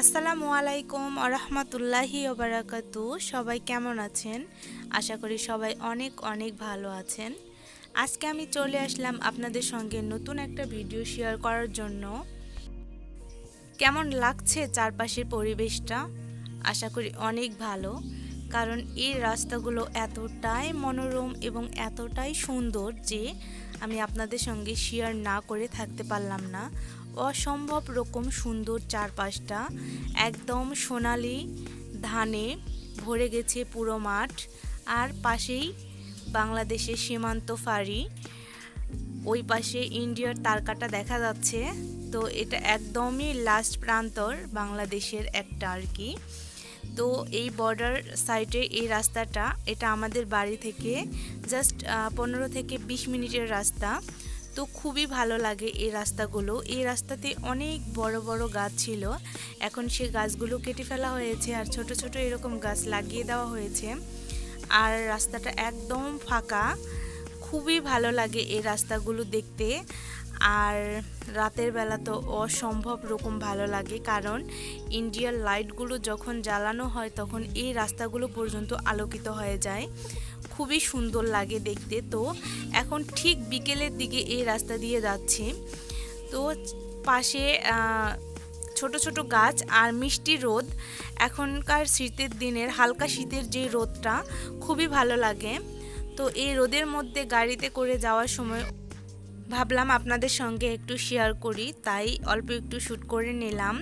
আসসালামু আলাইকুম আরহামতুল্লাহি ওবারাকাতু সবাই কেমন আছেন? আশা করি সবাই অনেক অনেক ভালো আছেন। আজকে আমি চলে আসলাম আপনাদের সঙ্গে নতুন একটা ভিডিও শেয়ার করার জন্য। কেমন লাগছে চারপাশের পরিবেশটা? আশা করি অনেক ভালো। কারণ এই রাস্তাগুলো এতটাই মনোরম এবং এতটাই সুন্দর যে আমি আপনাদের সঙ্গে শেয়ার না করে থাকতে পারলাম না। অসম্ভব রকম সুন্দর চারপাশটা। একদম সোনালি ধানে ভরে গেছে পুরো মাঠ। আর পাশেই বাংলাদেশের সীমান্ত ফাঁড়ি। ওই পাশে ইন্ডিয়ার তারকাটা দেখা যাচ্ছে। তো এটা একদমই লাস্ট প্রান্তর বাংলাদেশের একটা আর কি। তো এই বর্ডার সাইডে এই রাস্তাটা, এটা আমাদের বাড়ি থেকে জাস্ট পনেরো থেকে বিশ মিনিটের রাস্তা। তো খুবই ভালো লাগে এই রাস্তাগুলো। এই রাস্তাতে অনেক বড় বড় গাছ ছিল। এখন সে গাছগুলো কেটে ফেলা হয়েছে আর ছোট ছোট এরকম গাছ লাগিয়ে দেওয়া হয়েছে। আর রাস্তাটা একদম ফাঁকা। খুবই ভালো লাগে এই রাস্তাগুলো দেখতে। আর রাতের বেলা তো অসম্ভব রকম ভালো লাগে কারণ ইন্ডিয়ার লাইটগুলো যখন জ্বালানো হয় তখন এই রাস্তাগুলো পর্যন্ত আলোকিত হয়ে যায়। খুবই সুন্দর লাগে দেখতে। তো এখন ঠিক বিকেলের দিকে এই রাস্তা দিয়ে যাচ্ছি। তো পাশে ছোট ছোট গাছ আর মিষ্টি রোদ। এখনকার শীতের দিনের, হালকা শীতের যে রোদটা খুবই ভালো লাগে। তো এই রোদের মধ্যে গাড়িতে করে যাওয়ার সময় ভাবলাম আপনাদের সঙ্গে একটু শেয়ার করি। তাই অল্প একটু শ্যুট করে নিলাম।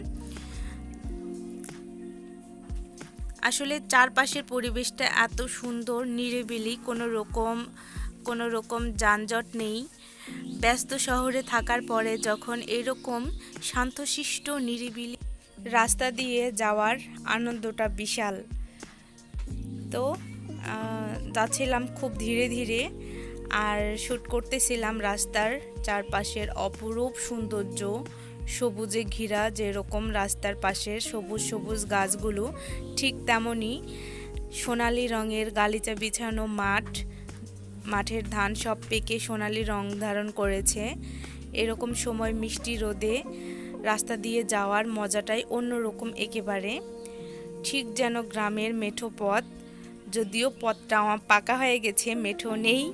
আসলে চারপাশের পরিবেশটা এত সুন্দর, নিরিবিলি, কোনো রকম কোনো রকম যানজট নেই। ব্যস্ত শহরে থাকার পরে যখন এরকম শান্তশিষ্ট, নিরিবিলি রাস্তা দিয়ে যাওয়ার আনন্দটা বিশাল। তো যাচ্ছিলাম খুব ধীরে ধীরে আর শ্যুট করতেছিলাম রাস্তার চারপাশের অপরূপ সৌন্দর্য। সবুজে ঘিরা যেরকম রাস্তার পাশের সবুজ সবুজ গাছগুলো, ঠিক তেমনই সোনালি রঙের গালিচা বিছানো মাঠ, মাঠের ধান সব পেকে সোনালি রং ধারণ করেছে। এরকম সময় মিষ্টি রোদে রাস্তা দিয়ে যাওয়ার মজাটাই অন্যরকম একেবারে। ঠিক যেন গ্রামের মেঠো পথ, যদিও পথটা পাকা হয়ে গেছে, মেঠো নেই।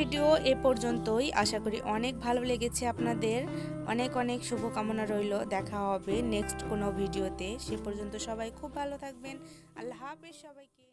ভিডিও এ পর্যন্তই। আশা করি অনেক ভালো লেগেছে আপনাদের। অনেক অনেক শুভকামনা রইল। দেখা হবে নেক্সট কোনো ভিডিওতে। সে পর্যন্ত সবাই খুব ভালো থাকবেন। আল্লাহ হাফেজ সবাইকে।